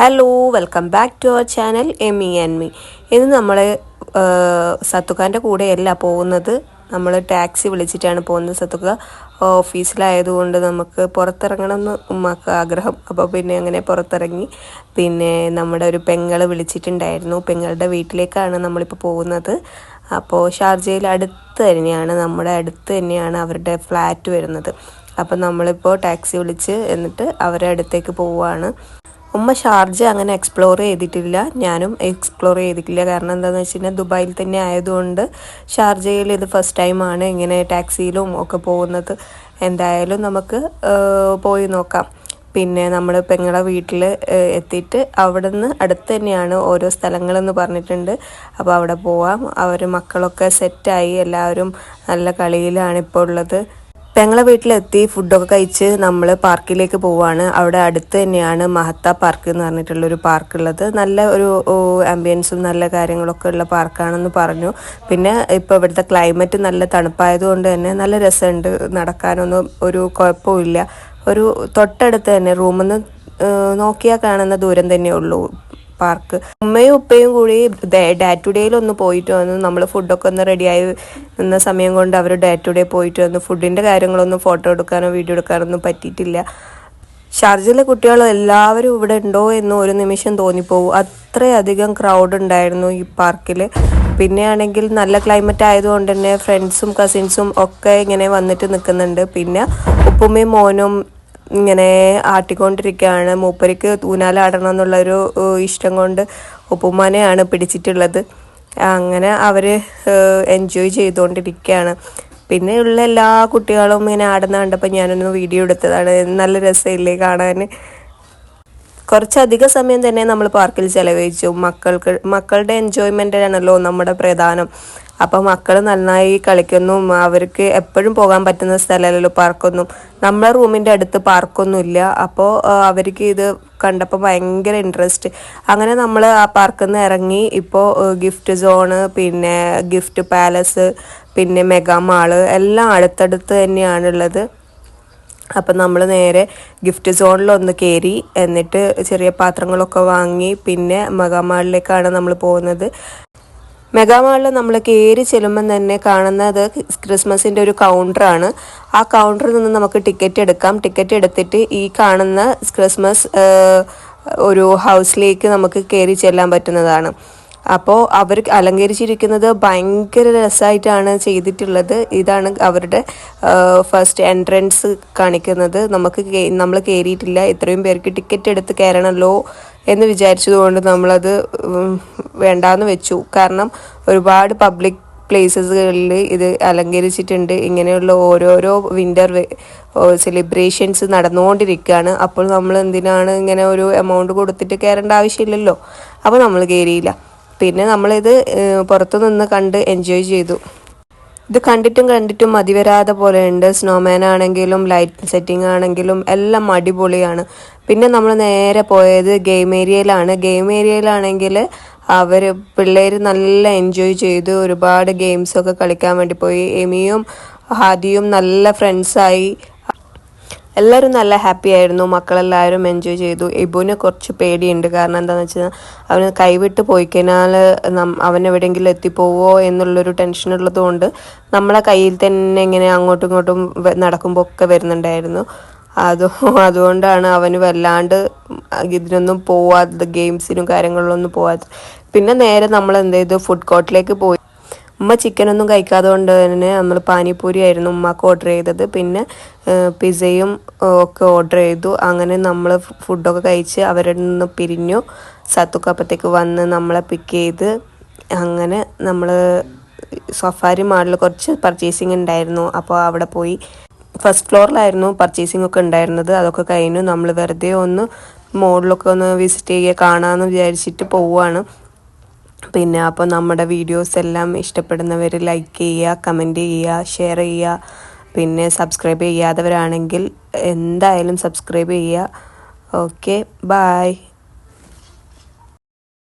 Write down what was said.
Hello welcome back to our channel M E and me ഇന്ന് നമ്മൾ സത്തുഖാന്റെ കൂടെയല്ല പോകുന്നത്. നമ്മൾ ടാക്സി വിളിച്ചിട്ടാണ് പോകുന്നത്. സത്തുക ഓഫീസിലായതുകൊണ്ട് നമുക്ക് പുറത്തിറങ്ങണം എന്ന് ഉമ്മക്ക് ആഗ്രഹം. അപ്പോൾ പിന്നെ അങ്ങനെ പുറത്തിറങ്ങി. പിന്നെ നമ്മുടെ ഒരു പെങ്ങൾ വിളിച്ചിട്ടുണ്ടായിരുന്നു. പെങ്ങളുടെ വീട്ടിലേക്കാണ് നമ്മളിപ്പോൾ പോകുന്നത്. അപ്പോൾ ഷാർജയിൽ അടുത്ത് തന്നെയാണ് നമ്മുടെ അടുത്ത് തന്നെയാണ് അവരുടെ ഫ്ലാറ്റ് വരുന്നത്. അപ്പം നമ്മളിപ്പോൾ ടാക്സി വിളിച്ച് എന്നിട്ട് അവരുടെ അടുത്തേക്ക് പോവുകയാണ് ഉമ്മ ഷാർജ അങ്ങനെ എക്സ്പ്ലോർ ചെയ്തിട്ടില്ല. ഞാനും എക്സ്പ്ലോർ ചെയ്തിട്ടില്ല. കാരണം എന്താണെന്ന് വെച്ച് കഴിഞ്ഞാൽ ദുബായിൽ തന്നെ ആയതുകൊണ്ട് ഷാർജയിൽ ഇത് ഫസ്റ്റ് ടൈമാണ് ഇങ്ങനെ ടാക്സിയിലും ഒക്കെ പോകുന്നത്. എന്തായാലും നമുക്ക് പോയി നോക്കാം. പിന്നെ നമ്മൾ പെങ്ങളെ വീട്ടിൽ എത്തിയിട്ട് അവിടെ നിന്ന് അടുത്ത് തന്നെയാണ് ഓരോ സ്ഥലങ്ങളെന്ന് പറഞ്ഞിട്ടുണ്ട്. അപ്പോൾ അവിടെ പോവാം. അവർ മക്കളൊക്കെ സെറ്റായി എല്ലാവരും നല്ല കളിയിലാണ് ഇപ്പോൾ ഉള്ളത്. പെങ്ങളെ വീട്ടിലെത്തി ഫുഡൊക്കെ കഴിച്ച് നമ്മൾ പാർക്കിലേക്ക് പോവാണ്. അവിടെ അടുത്ത് തന്നെയാണ് മഹത്ത പാർക്ക് എന്ന് പറഞ്ഞിട്ടുള്ള പറഞ്ഞിട്ടുള്ളൊരു പാർക്കുള്ളത് നല്ല ഒരു ആംബിയൻസും നല്ല കാര്യങ്ങളൊക്കെ ഉള്ള പാർക്കാണെന്ന് പറഞ്ഞു. പിന്നെ ഇപ്പോൾ ഇവിടുത്തെ ക്ലൈമറ്റ് നല്ല തണുപ്പായതുകൊണ്ട് തന്നെ നല്ല രസമുണ്ട് നടക്കാനൊന്നും ഒരു കുഴപ്പമില്ല ഒരു തൊട്ടടുത്ത് തന്നെ റൂമിൽ നിന്ന് നോക്കിയാൽ കാണുന്ന ദൂരം തന്നെ ഉള്ളൂ. പാർക്ക്. ഉമ്മയും ഉപ്പയും കൂടി ഡേ ടു ഡേയിൽ ഒന്ന് പോയിട്ട് വന്നു. നമ്മൾ ഫുഡൊക്കെ ഒന്ന് റെഡിയായി നിന്ന സമയം കൊണ്ട് അവർ ഡേ ടു ഡേ പോയിട്ട് വന്നു. ഫുഡിന്റെ കാര്യങ്ങളൊന്നും ഫോട്ടോ എടുക്കാനോ വീഡിയോ എടുക്കാനോ ഒന്നും പറ്റിയിട്ടില്ല. ഷാർജയിലെ കുട്ടികൾ എല്ലാവരും ഇവിടെ ഉണ്ടോ എന്ന് ഒരു നിമിഷം തോന്നിപ്പോവും അത്രയധികം ക്രൗഡ് ഉണ്ടായിരുന്നു ഈ പാർക്കിൽ പിന്നെ ആണെങ്കിൽ നല്ല ക്ലൈമറ്റ് ആയതുകൊണ്ട് തന്നെ ഫ്രണ്ട്സും കസിൻസും ഒക്കെ ഇങ്ങനെ വന്നിട്ട് നിൽക്കുന്നുണ്ട് പിന്നെ ഉപ്പുമ്മയും മോനും ഇങ്ങനെ ആട്ടിക്കൊണ്ടിരിക്കുകയാണ്. മൂപ്പരിക്ക് തൂനാലാടണം എന്നുള്ളൊരു ഇഷ്ടം കൊണ്ട് ഉപ്പുമാനെയാണ് പിടിച്ചിട്ടുള്ളത്. അങ്ങനെ അവർ എൻജോയ് ചെയ്തുകൊണ്ടിരിക്കുകയാണ്. പിന്നെ ഉള്ള എല്ലാ കുട്ടികളും ഇങ്ങനെ ആടുന്ന കണ്ടപ്പോൾ ഞാനൊന്ന് വീഡിയോ എടുത്തതാണ്. നല്ല രസമില്ലേ കാണാൻ. കുറച്ചധികം സമയം തന്നെ നമ്മൾ പാർക്കിൽ ചെലവഴിച്ചു. മക്കൾക്ക് മക്കളുടെ എൻജോയ്മെന്റ് ആണല്ലോ നമ്മുടെ പ്രധാനം. അപ്പോൾ മക്കൾ നന്നായി കളിക്കുന്നു. അവർക്ക് എപ്പോഴും പോകാൻ പറ്റുന്ന സ്ഥലമല്ലല്ലോ പാർക്കൊന്നും. നമ്മളെ റൂമിന്റെ അടുത്ത് പാർക്കൊന്നും ഇല്ല അപ്പോൾ അവർക്ക് ഇത് കണ്ടപ്പോൾ ഭയങ്കര ഇൻട്രസ്റ്റ് അങ്ങനെ നമ്മൾ ആ പാർക്കിൽ നിന്ന് ഇറങ്ങി ഇപ്പോൾ ഗിഫ്റ്റ് സോണ് പിന്നെ ഗിഫ്റ്റ് പാലസ് പിന്നെ മെഗാ മാൾ എല്ലാം അടുത്തടുത്ത് തന്നെയാണുള്ളത്. അപ്പം നമ്മൾ നേരെ ഗിഫ്റ്റ് സോണിലൊന്ന് കയറി എന്നിട്ട് ചെറിയ പാത്രങ്ങളൊക്കെ വാങ്ങി. പിന്നെ മെഗാ മാളിലേക്കാണ് നമ്മൾ പോകുന്നത്. മെഗാമാളിൽ നമ്മൾ കയറി ചെല്ലുമ്പം തന്നെ കാണുന്നത് ക്രിസ്മസിന്റെ ഒരു കൗണ്ടറാണ് ആ കൗണ്ടറിൽ നിന്ന് നമുക്ക് ടിക്കറ്റ് എടുക്കാം. ടിക്കറ്റ് എടുത്തിട്ട് ഈ കാണുന്ന ക്രിസ്മസ് ഒരു ഹൗസിലേക്ക് നമുക്ക് കയറി ചെല്ലാൻ പറ്റുന്നതാണ്. അപ്പോൾ അവർ അലങ്കരിച്ചിരിക്കുന്നത് ഭയങ്കര രസമായിട്ടാണ് ചെയ്തിട്ടുള്ളത്. ഇതാണ് അവരുടെ ഫസ്റ്റ് എൻട്രൻസ് കാണിക്കുന്നത്. നമുക്ക് നമ്മൾ കയറിയിട്ടില്ല. ഇത്രയും പേർക്ക് ടിക്കറ്റ് എടുത്ത് കയറണമല്ലോ എന്ന് വിചാരിച്ചതുകൊണ്ട് നമ്മളത് വേണ്ടാന്ന് വെച്ചു. കാരണം ഒരുപാട് പബ്ലിക് പ്ലേസസുകളിൽ ഇത് അലങ്കരിച്ചിട്ടുണ്ട്. ഇങ്ങനെയുള്ള ഓരോരോ വിന്റർ സെലിബ്രേഷൻസ് നടന്നുകൊണ്ടിരിക്കുകയാണ്. അപ്പോൾ നമ്മൾ എന്തിനാണ് ഇങ്ങനെ ഒരു എമൗണ്ട് കൊടുത്തിട്ട് കയറേണ്ട ആവശ്യമില്ലല്ലോ? അപ്പോൾ നമ്മൾ കയറിയില്ല പിന്നെ നമ്മളിത് പുറത്തു നിന്ന് കണ്ട് എൻജോയ് ചെയ്തു. ഇത് കണ്ടിട്ടും കണ്ടിട്ടും മതി വരാതെ പോലെയുണ്ട്. സ്നോമാൻ ആണെങ്കിലും ലൈറ്റ് സെറ്റിംഗ് ആണെങ്കിലും എല്ലാം അടിപൊളിയാണ്. പിന്നെ നമ്മൾ നേരെ പോയത് ഗെയിം ഏരിയയിലാണ് ഗെയിം ഏരിയയിലാണെങ്കിൽ അവർ പിള്ളേർ നല്ല എൻജോയ് ചെയ്തു ഒരുപാട് ഗെയിംസൊക്കെ കളിക്കാൻ വേണ്ടി പോയി. എമിയും ഹാദിയും നല്ല ഫ്രണ്ട്സായി എല്ലാവരും നല്ല ഹാപ്പി ആയിരുന്നു. മക്കളെല്ലാവരും എൻജോയ് ചെയ്തു. ഇബുവിന് കുറച്ച് പേടിയുണ്ട്. കാരണം എന്താണെന്ന് വെച്ചാൽ അവന് കൈവിട്ട് പോയി കഴിഞ്ഞാൽ അവൻ എവിടെയെങ്കിലും എത്തിപ്പോവോ എന്നുള്ളൊരു ടെൻഷൻ ഉള്ളതുകൊണ്ട് നമ്മളെ കയ്യിൽ തന്നെ ഇങ്ങനെ അങ്ങോട്ടും ഇങ്ങോട്ടും നടക്കുമ്പോൾ ഒക്കെ വരുന്നുണ്ടായിരുന്നു. അത് അതുകൊണ്ടാണ് അവന് വല്ലാണ്ട് ഇതിനൊന്നും പോവാത്തത് ഗെയിംസിനും കാര്യങ്ങളിലൊന്നും പോവാത്തത്. പിന്നെ നേരെ നമ്മൾ എന്ത് ചെയ്തു? ഫുഡ് കോർട്ടിലേക്ക് പോയി. ഉമ്മ ചിക്കനൊന്നും കഴിക്കാതെ കൊണ്ട് തന്നെ നമ്മൾ പാനിപ്പൂരി ആയിരുന്നു ഉമ്മക്ക് ഓർഡർ ചെയ്തത്. പിന്നെ പിസയും ഒക്കെ ഓർഡർ ചെയ്തു. അങ്ങനെ നമ്മൾ ഫുഡൊക്കെ കഴിച്ച് അവരുടെ നിന്ന് പിരിഞ്ഞു. സത്തുക്കപ്പത്തേക്ക് വന്ന് നമ്മളെ പിക്ക് ചെയ്ത് അങ്ങനെ നമ്മൾ സഫാരി മാളിൽ കുറച്ച് പർച്ചേസിങ് ഉണ്ടായിരുന്നു. അപ്പോൾ അവിടെ പോയി ഫസ്റ്റ് ഫ്ലോറിലായിരുന്നു പർച്ചേസിംഗ് ഒക്കെ ഉണ്ടായിരുന്നത്. അതൊക്കെ കഴിഞ്ഞു. നമ്മൾ വെറുതെ ഒന്ന് മോളിലൊക്കെ ഒന്ന് വിസിറ്റ് ചെയ്യുക കാണാമെന്ന് വിചാരിച്ചിട്ട് പോവുകയാണ് പിന്നെ അപ്പോൾ നമ്മുടെ വീഡിയോസ് എല്ലാം ഇഷ്ടപ്പെടുന്നവർ ലൈക്ക് ചെയ്യുക കമന്റ് ചെയ്യുക ഷെയർ ചെയ്യുക. പിന്നെ സബ്സ്ക്രൈബ് ചെയ്യാത്തവരാണെങ്കിൽ എന്തായാലും സബ്സ്ക്രൈബ് ചെയ്യുക. Okay bye